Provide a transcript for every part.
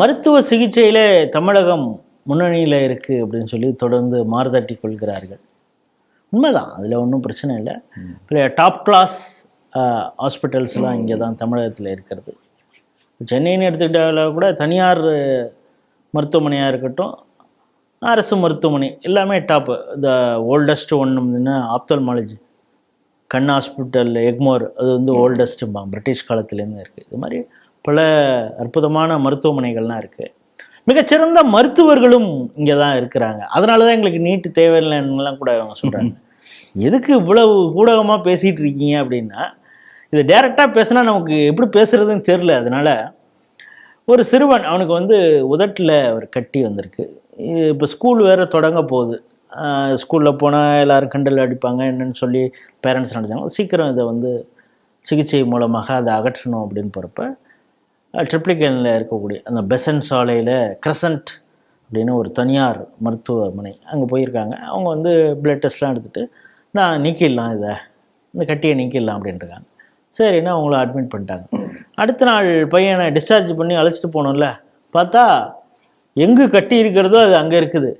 மருத்துவ சிகிச்சையிலே தமிழகம் முன்னணியில் இருக்குது அப்படின்னு சொல்லி தொடர்ந்து மாறுதட்டி கொள்கிறார்கள். உண்மைதான். அதில் ஒன்றும் பிரச்சனை இல்லை. டாப் கிளாஸ் ஹாஸ்பிட்டல்ஸ்லாம் இங்கே தான் தமிழகத்தில் இருக்கிறது. சென்னைன்னு எடுத்துக்கிட்டால கூட தனியார் மருத்துவமனையாக இருக்கட்டும் அரசு மருத்துவமனை எல்லாமே டாப்பு இந்த ஓல்டஸ்ட் ஒன்றுன்னா ஆப்தல்மாலஜி கண் ஹாஸ்பிட்டல் எக்மோர் அது வந்து ஓல்டஸ்ட்டும்பா பிரிட்டிஷ் காலத்துலேருந்து இருக்குது இது மாதிரி பல அற்புதமான மருத்துவமனைகள்லாம் இருக்குது மிகச்சிறந்த மருத்துவர்களும் இங்கே தான் இருக்கிறாங்க. அதனால தான் எங்களுக்கு நீட்டு தேவையில்லைன்னுலாம் கூட அவங்க சொல்கிறாங்க எதுக்கு இவ்வளவு ஊடகமாக பேசிகிட்டு இருக்கீங்க அப்படின்னா இது டேரெக்டாக பேசினா நமக்கு எப்படி பேசுறதுன்னு தெரில அதனால ஒரு சிறுவன் அவனுக்கு வந்து உதட்டில் ஒரு கட்டி வந்திருக்கு. இப்போ ஸ்கூல் வேறு தொடங்க போகுது. ஸ்கூலில் போனால் எல்லாரும் கிண்டல் அடிப்பாங்க என்னன்னு சொல்லி பேரண்ட்ஸ் நினச்சாங்க. சீக்கிரம் இதை வந்து சிகிச்சை மூலமாக அதை அகற்றணும் அப்படின்னு போகிறப்ப ட்ரிப்ளிகேனில் இருக்கக்கூடிய அந்த பெசன் சாலையில் கிரசன்ட் அப்படின்னு ஒரு தனியார் மருத்துவமனை அங்கே போயிருக்காங்க. அவங்க வந்து பிளட் டெஸ்ட்லாம் எடுத்துகிட்டு நான் நீக்கிடலாம் இதை. இந்த கட்டியை நீக்கிடலாம் அப்படின்ட்டுருக்காங்க. சரின்னு அவங்கள அட்மிட் பண்ணிட்டாங்க. அடுத்த நாள் பையனை டிஸ்சார்ஜ் பண்ணி அழைச்சிட்டு போனோம்ல பார்த்தா எங்கே கட்டி இருக்கிறதோ அது அங்கே இருக்குது.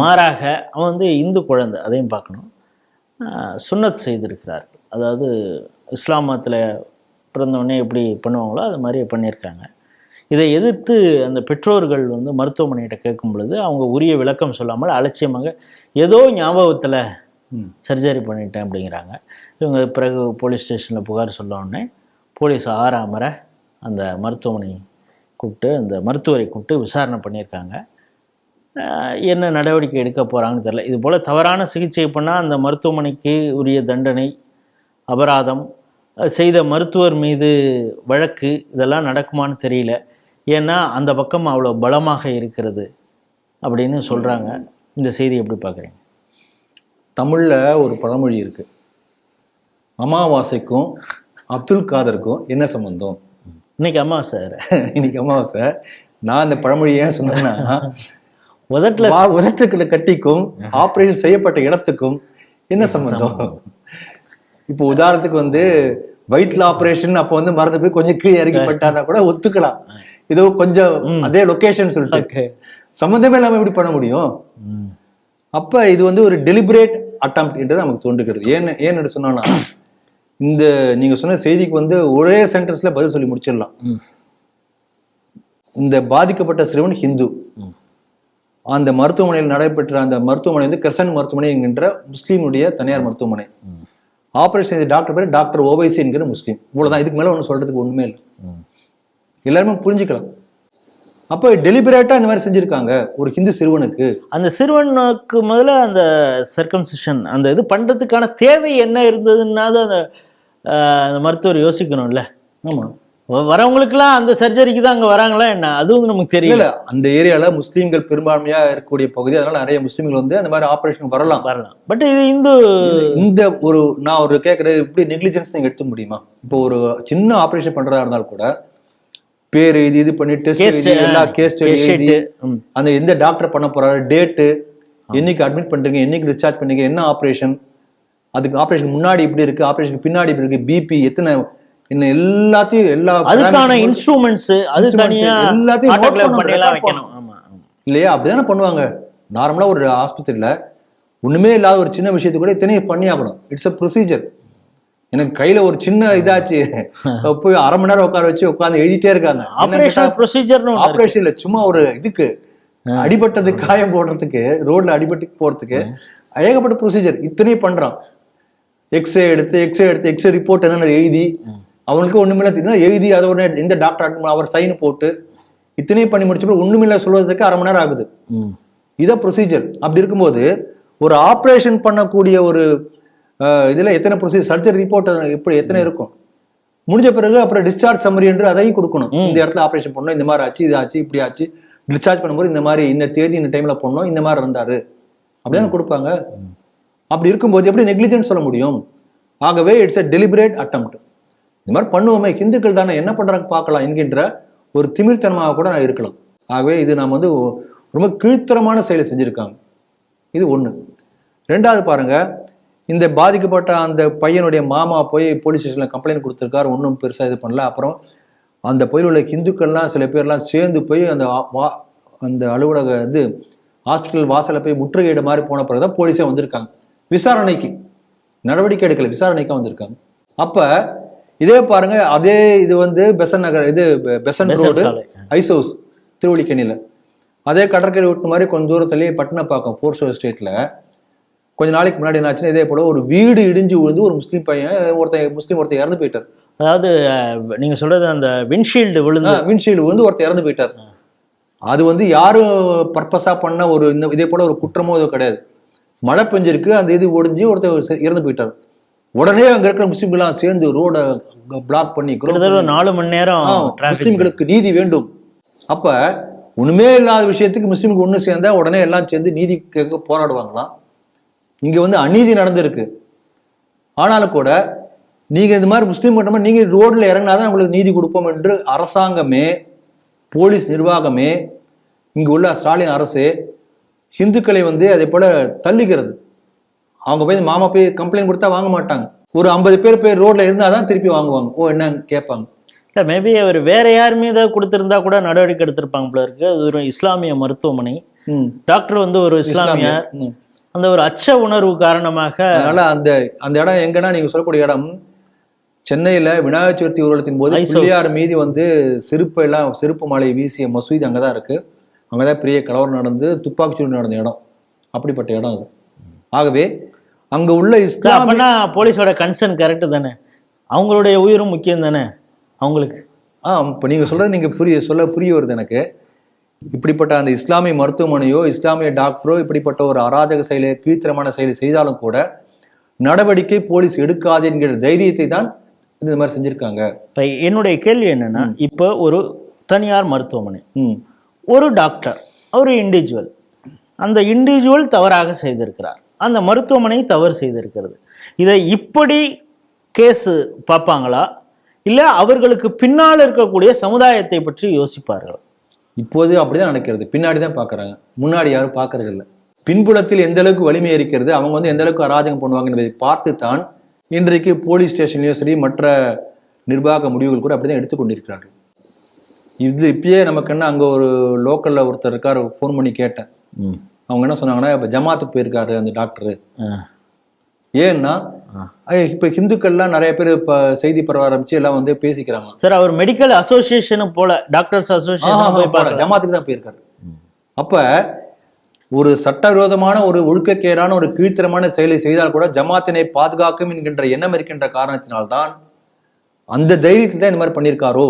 மாறாக அவன் வந்து இந்து குழந்தை அதையும் பார்க்கணும். சுன்னத் செய்திருக்கிறார்கள் அதாவது இஸ்லாம் மதத்தில் பிறந்தவொடனே எப்படி பண்ணுவாங்களோ அது மாதிரி பண்ணியிருக்காங்க. இதை எதிர்த்து அந்த பெற்றோர்கள் வந்து மருத்துவமனையிட்ட கேட்கும் பொழுது அவங்க உரிய விளக்கம் சொல்லாமல் அலட்சியமாக ஏதோ ஞாபகத்தில் சர்ஜரி பண்ணிட்டேன் அப்படிங்கிறாங்க. இவங்க பிறகு போலீஸ் ஸ்டேஷனில் புகார் சொன்னோடனே போலீஸ் ஆறாமற அந்த மருத்துவமனை கூப்பிட்டு அந்த மருத்துவரை கூப்பிட்டு விசாரணை பண்ணியிருக்காங்க. என்ன நடவடிக்கை எடுக்க போகிறாங்கன்னு தெரில இது போல் தவறான சிகிச்சை பண்ணால் அந்த மருத்துவமனைக்கு உரிய தண்டனை அபராதம் செய்த மருத்துவர் மீது வழக்கு இதெல்லாம் நடக்குமான்னு தெரியல. ஏன்னா அந்த பக்கம் அவ்வளோ பலமாக இருக்கிறது அப்படின்னு சொல்கிறாங்க இந்த செய்தி எப்படி பார்க்குறீங்க? தமிழ்ல ஒரு பழமொழி இருக்கு. அமாவாசைக்கும் அப்துல் காதருக்கும் என்ன சம்பந்தம்? இன்னைக்கு அம்மா சார் இன்னைக்கு அமாவாசை. நான் அந்த பழமொழி ஏன் சொன்னேன்னா உதட்டில் உதட்டுக்குள்ள கட்டிக்கும் ஆபரேஷன் செய்யப்பட்ட இடத்துக்கும் என்ன சம்பந்தம்? இப்போ உதாரணத்துக்கு வந்து வயிற்றுல ஆபரேஷன் அப்போ வந்து மறந்து போய் கொஞ்சம் கீழே இறங்கி பட்டானா கூட ஒத்துக்கலாம். ஏதோ கொஞ்சம் அதே லொகேஷன் சொல்லிட்டு. சம்பந்தமே இல்லாம எப்படி பண்ண முடியும்? அப்ப இது வந்து ஒரு டெலிபரேட் அட்டம் என்று நமக்கு தோன்றுகிறது. ஏன்னு ஏன்னு சொன்னா இந்த நீங்க சொன்ன செய்திக்கு வந்து ஒரே சென்டென்ஸ்ல பதில் சொல்லி முடிச்சிடலாம். இந்த பாதிக்கப்பட்ட சிறுவன் ஹிந்து. அந்த மருத்துவமனையில் நடைபெற்ற அந்த மருத்துவமனை வந்து கிரசன் மருத்துவமனை என்கின்ற முஸ்லீமுடைய தனியார் மருத்துவமனை. ஆபரேஷன் செய்த டாக்டர் பேர் டாக்டர் ஓவைசி என்கிற முஸ்லீம். இவ்வளவுதான். இதுக்கு மேல ஒன்றும் சொல்றதுக்கு ஒண்ணுமே இல்லை. எல்லாருமே புரிஞ்சுக்கலாம். அப்போ டெலிபரேட்டா இந்த மாதிரி செஞ்சிருக்காங்க. ஒரு ஹிந்து சிறுவனுக்கு. அந்த சிறுவனுக்கு முதல்ல அந்த சர்க்கம்சிஷன் அந்த இது பண்ணுறதுக்கான தேவை என்ன இருந்ததுன்னாது அந்த மருத்துவர் யோசிக்கணும்ல. ஆமா. வ- வரவங்களுக்கெல்லாம் அந்த சர்ஜரிக்கு தான் அங்கே வராங்களா என்ன? அதுவும் நமக்கு தெரியல. அந்த ஏரியால முஸ்லீம்கள் பெரும்பான்மையா இருக்கக்கூடிய பகுதி அதனால நிறைய முஸ்லீம்கள் வந்து அந்த மாதிரி ஆபரேஷன் வரலாம். வரலாம். பட் இது இந்து இந்த ஒரு நான் ஒரு கேட்கறது இப்படி நெக்லிஜென்ஸ் நீங்க எடுத்துக்க முடியுமா? இப்போ ஒரு சின்ன ஆபரேஷன் பண்றதா இருந்தாலும் கூட பேர் இது இது பண்ணி டெஸ்ட் எல்லா கேஸ் எழுதி. அந்த எந்த டாக்டர் பண்ண போறாரு டேட்டு என்னைக்கு அட்மிட் பண்றீங்க என்னைக்கு டிஸ்சார்ஜ் பண்ணீங்க என்ன ஆபரேஷன் அதுக்கு ஆபரேஷன் முன்னாடி இப்படி இருக்கு ஆபரேஷன் பின்னாடி இப்படி இருக்கு பிபி எத்தனை என்ன எல்லாத்தையும் எல்லா அதுக்கான இன்ஸ்ட்ருமெண்ட்ஸ் அது தனியா எல்லாத்தையும் note autoclave பண்ணணும், பண்ணி எல்லாம் record வைக்கணும். ஆமா. இல்லையா? அப்படிதானே பண்ணுவாங்க. நார்மலா ஒரு ஆஸ்பத்திரியில ஒண்ணுமே இல்லாத ஒரு சின்ன விஷயத்துக்கு கூட இத்தனையும் பண்ணி ஆகணும். இட்ஸ் அ ப்ரொசீஜர் எனக்கு கையில ஒரு சின்ன இதாச்சு. போய் அரை மணி நேரம் உட்கார வச்சு உட்கார்ந்து எழுதிட்டே இருக்காங்க. ஆபரேஷன் இருக்கு. ஆபரேஷன் இல்ல சும்மா ஒரு இதுக்கு அடிபட்டதுக்கு காயம் போடுறதுக்கு ரோட்ல அடிபட்டு போறதுக்கு ஏகப்பட்ட ப்ரொசீஜர் இத்தனையும் பண்றான். எக்ஸ்ரே எடுத்து எக்ஸ்ரே எடுத்து எக்ஸ்ரே ரிப்போர்ட் என்னென்ன எழுதி அவனுக்கு ஒண்ணுமில்ல. தெரியும் எழுதி அதை ஒரு எந்த டாக்டர் அவர் சைன் போட்டு இத்தனையும் பண்ணி முடிச்சப்ப ஒண்ணுமில்ல சொல்வதற்கு அரை மணி நேரம் ஆகுது. இதான் ப்ரொசீஜர் அப்படி இருக்கும்போது ஒரு ஆபரேஷன் பண்ணக்கூடிய ஒரு இதுல எத்தனை ப்ரொசீஜர் சர்ஜரி ரிப்போர்ட் எப்படி எத்தனை இருக்கும்? முடிஞ்ச பிறகு அப்புறம் டிஸ்சார்ஜ் சம்மரி என்று அதையும் கொடுக்கணும். இந்த இடத்துல ஆபரேஷன் பண்ணோம் இந்த மாதிரி ஆச்சு இது ஆச்சு இப்படி ஆச்சு. டிஸ்சார்ஜ் பண்ணும்போது இந்த மாதிரி இந்த தேதி இந்த டைம்ல பண்ணோம் இந்த மாதிரி இருந்தாரு. அப்படிதானே கொடுப்பாங்க? அப்படி இருக்கும்போது எப்படி நெக்லிஜென்ட் சொல்ல முடியும்? ஆகவே இட்ஸ் a deliberate attempt. இந்த மாதிரி பண்ணுவோமே ஹிந்துக்கள் தானே என்ன பண்ணுறாங்க பார்க்கலாம் என்கின்ற ஒரு திமிர்த்தனமாக கூட நான் இருக்கலாம். ஆகவே இது நாம் வந்து ரொம்ப கீழ்த்தரமான செயலை செஞ்சுருக்காங்க. இது ஒன்று ரெண்டாவது பாருங்கள் இந்த பாதிக்கப்பட்ட அந்த பையனுடைய மாமா போய் போலீஸ் ஸ்டேஷனில் கம்ப்ளைண்ட் கொடுத்துருக்காரு ஒன்றும் பெருசாக இது பண்ணல. அப்புறம் அந்த பகுதியில் உள்ள ஹிந்துக்கள்லாம் சில பேர்லாம் சேர்ந்து போய் அந்த வா- அந்த அலுவலக இது ஹாஸ்பிட்டல் வாசலில் போய் முற்றுகையிட மாதிரி போன பிறகு தான் போலீஸே வந்திருக்காங்க. விசாரணைக்கு. நடவடிக்கை எடுக்கல விசாரணைக்காக வந்திருக்காங்க. அப்போ இதே பாருங்க அதே இது வந்து பெசன் நகர் இது பெசன் ரோடு. ஐஸ் ஹவுஸ் திருவள்ளிக்கேணியில் அதே கடற்கரை விட்டு மாதிரி கொஞ்சம் தூரத்துலேயே பட்டினப்பாக்கம் போர்ஸ் எஸ்டேட்டில் கொஞ்ச நாளைக்கு முன்னாடி என்னாச்சுன்னா இதே போல ஒரு வீடு இடிஞ்சு விழுந்து ஒரு முஸ்லீம் பையன் ஒருத்தன் முஸ்லீம் ஒருத்தர் இறந்து போயிட்டார். அதாவது நீங்க சொல்றது அந்த விண்ஷீல்டு விழுந்து. விண்ஷீல்டு விழுந்து ஒருத்தர் இறந்து போயிட்டார். அது வந்து யாரும் பர்பஸா பண்ண ஒரு இந்த இதே போல ஒரு குற்றமோ இது கிடையாது. மழை பெஞ்சிருக்கு அந்த இது ஒடிஞ்சு ஒருத்தர் இறந்து போயிட்டார். உடனே அங்க இருக்கிற முஸ்லீம்களாம் சேர்ந்து ரோட பிளாக் பண்ணி நாலு மணி நேரம் முஸ்லிம்களுக்கு நீதி வேண்டும். அப்ப ஒண்ணுமே இல்லாத விஷயத்துக்கு முஸ்லிம்க்கு ஒண்ணு சேர்ந்தா உடனே எல்லாம் சேர்ந்து நீதி கேட்க போராடுவாங்களாம். இங்க வந்து அநீதி நடந்திருக்கு. ஆனாலும் கூட நீங்க இந்த மாதிரி முஸ்லீம் மாதிரி நீங்க ரோட்ல இறங்கினாதான் உங்களுக்கு நீதி கொடுப்போம் என்று அரசாங்கமே போலீஸ் நிர்வாகமே இங்கு உள்ள ஸ்டாலின் அரசு இந்துக்களை வந்து அதே போல தள்ளுகிறது. அவங்க போய் மாமா போய் கம்ப்ளைண்ட் கொடுத்தா வாங்க மாட்டாங்க. ஒரு ஐம்பது பேர் போய் ரோட்ல இருந்தாதான் திருப்பி வாங்குவாங்க. ஓ என்னன்னு கேட்பாங்க. இல்லை மேபி அவர் வேற யார் மீது கொடுத்திருந்தா கூட நடவடிக்கை எடுத்திருப்பாங்க போல இருக்கு. அது ஒரு இஸ்லாமிய மருத்துவமனை. டாக்டர் வந்து ஒரு இஸ்லாமியர். அந்த ஒரு அச்ச உணர்வு காரணமாக அதனால அந்த அந்த இடம் எங்கன்னா நீங்க சொல்லக்கூடிய இடம் சென்னையில விநாயகர் சதுர்த்தி ஊர்வலத்தின் போது. பிள்ளையார் மீதி வந்து செருப்பு எல்லாம் செருப்பு மலை வீசிய மசூதி அங்கதான் இருக்கு. அங்கதான் பெரிய கலவரம் நடந்து துப்பாக்கிச்சூடு நடந்த இடம். அப்படிப்பட்ட இடம் அது. ஆகவே அங்க உள்ள இஸ்லாம் போலீஸோட கன்சர்ன் கரெக்ட் தானே? அவங்களுடைய உயிரும் முக்கியம் தானே அவங்களுக்கு? ஆ இப்ப நீங்க சொல்றது நீங்க புரிய சொல்ல புரிய வருது எனக்கு. இப்படிப்பட்ட அந்த இஸ்லாமிய மருத்துவமனையோ இஸ்லாமிய டாக்டரோ இப்படிப்பட்ட ஒரு அராஜக செயலை கீழ்த்தரமான செயலை செய்தாலும் கூட நடவடிக்கை போலீஸ் எடுக்காது என்கிற தைரியத்தை தான் இந்த மாதிரி செஞ்சிருக்காங்க. இப்போ என்னுடைய கேள்வி என்னன்னா இப்போ ஒரு தனியார் மருத்துவமனை. ஒரு டாக்டர் ஒரு இண்டிவிஜுவல் அந்த இண்டிவிஜுவல் தவறாக செய்திருக்கிறார். அந்த மருத்துவமனை தவறு செய்திருக்கிறது. இதை இப்படி கேஸு பார்ப்பாங்களா? இல்லை அவர்களுக்கு பின்னால் இருக்கக்கூடிய சமுதாயத்தை பற்றி யோசிப்பார்கள்? இப்போது அப்படிதான் நடக்கிறது. பின்னாடி தான் பார்க்கறாங்க. முன்னாடி யாரும் பார்க்கறது இல்ல. பின்புலத்தில் எந்த அளவுக்கு வலிமை இருக்கிறது அவங்க வந்து எந்த அளவுக்கு அராஜகம் பண்ணுவாங்க என்பதை பார்த்து தான் இன்றைக்கு போலீஸ் ஸ்டேஷன்லயும் சரி மற்ற நிர்வாக முடிவுகள் கூட அப்படிதான் எடுத்துக்கொண்டிருக்கிறார்கள் இது இப்பயே நமக்கு என்ன அங்க ஒரு லோக்கல்ல ஒருத்தர் இருக்காரு ஃபோன் பண்ணி கேட்டேன். அவங்க என்ன சொன்னாங்கன்னா இப்ப ஜமாத்துக்கு போயிருக்காரு அந்த டாக்டர் ஏன்னா இப்ப ஹிந்துக்கள்லாம் நிறைய பேர் இப்ப செய்தி பரவ ஆரம்பிச்சு எல்லாம் வந்து பேசிக்கிறாங்க. சார் அவர் மெடிக்கல் அசோசியேஷன் போல டாக்டர்ஸ் அசோசியேஷன் ஜமாத்துக்கு தான் போயிருக்காரு. அப்ப ஒரு சட்டவிரோதமான ஒரு ஒழுக்கக்கேடான ஒரு கீழ்த்தரமான செயலை செய்தால் கூட ஜமாத்தினை பாதுகாக்கும் என்கின்ற எண்ணம் இருக்கின்ற காரணத்தினால்தான் அந்த தைரியத்தில் தான் இந்த மாதிரி பண்ணியிருக்காரோ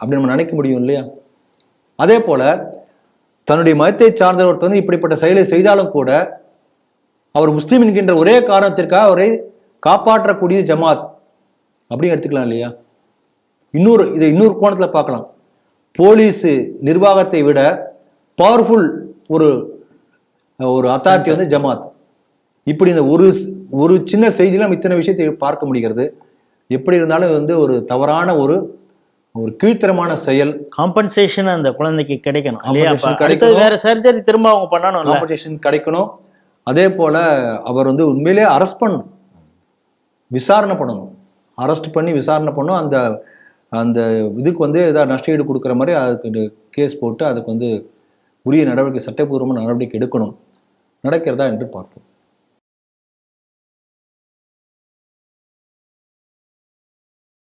அப்படின்னு நம்ம நினைக்க முடியும் இல்லையா? அதே போல தன்னுடைய மதத்தை சார்ந்த ஒருத்தர் வந்து இப்படிப்பட்ட செயலை செய்தாலும் கூட அவர் முஸ்லீம் என்கின்ற ஒரே காரணத்திற்காக அவரை காப்பாற்றக்கூடிய ஜமாத் அப்படின்னு எடுத்துக்கலாம் இல்லையா? இன்னொரு இதை இன்னொரு கோணத்தில் பார்க்கலாம். போலீஸ் நிர்வாகத்தை விட பவர்ஃபுல் ஒரு ஒரு அத்தாரிட்டி வந்து ஜமாத். இப்படி இந்த ஒரு ஒரு சின்ன செய்தியில் நம்ம இத்தனை விஷயத்தை பார்க்க முடிகிறது. எப்படி இருந்தாலும் இது வந்து ஒரு தவறான ஒரு ஒரு கீழ்த்தரமான செயல். காம்பன்சேஷன் அந்த குழந்தைக்கு கிடைக்கணும். அடுத்தது கிடைக்கணும். வேற சர்ஜரி திரும்ப அவங்க பண்ணணும்ல. காம்படிஷன் கிடைக்கணும். அதே போல அவர் வந்து உண்மையிலேயே அரெஸ்ட் பண்ணணும். விசாரணை பண்ணணும். அரெஸ்ட் பண்ணி விசாரணை பண்ணணும். அந்த அந்த இதுக்கு வந்து ஏதாவது நஷ்டஈடு கொடுக்குற மாதிரி அதுக்கு கேஸ் போட்டு அதுக்கு வந்து உரிய நடவடிக்கை சட்டப்பூர்வமான நடவடிக்கை எடுக்கணும். நடக்கிறதா என்று பார்ப்போம்.